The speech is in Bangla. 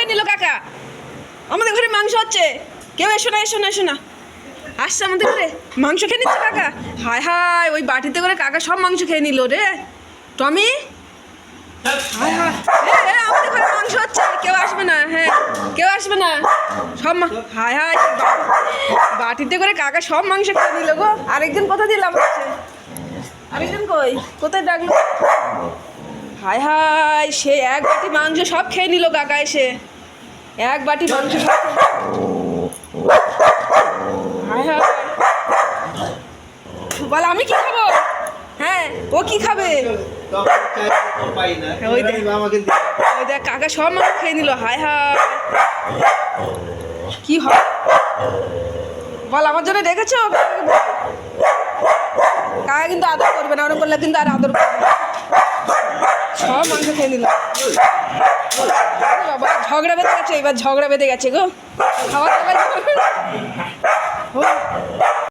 খেয়ে নিল কাকা। আমাদের ঘরে মাংস হচ্ছে। কেউ এসো না এসো না এসো না। আসছে আমাদের ঘরে। মাংস খেয়ে নিচ্ছে কাকা। হায় হায়, ওই বাটিতে করে কাকা সব মাংস খেয়ে নিল রে। টমি? হায় হায়। আমাদের ঘরে মাংস হচ্ছে। কেউ আসবে না হ্যাঁ। কেউ আসবে না। সব হায় হায় বাটিতে করে কাকা সব মাংস খেয়ে নিল গো। আরেকজন কোথা দিলাম আরেকজন কই? কোথায় ডাকলো? হায় হায়, সে এক বাটি মাংস সব খেয়ে নিল কাকা এসে। এক বাটি মাংস বল, আমি কি খাব? হ্যাঁ ও কি খাবে? ওই দেখ। ওই দেখ, কাকা সব মাংস খেয়ে নিল। হায় হায়। কি হয় বল, আমার জন্য রেখেছো। কাকা কিন্তু আদর করবে না, ওরকম করলে কিন্তু আর আদর করবে না। সব মাংস খেয়ে নিলাম। বাবা, ঝগড়া বেঁধে গেছে, এবার ঝগড়া বেঁধে গেছে গো। খাওয়া দাওয়া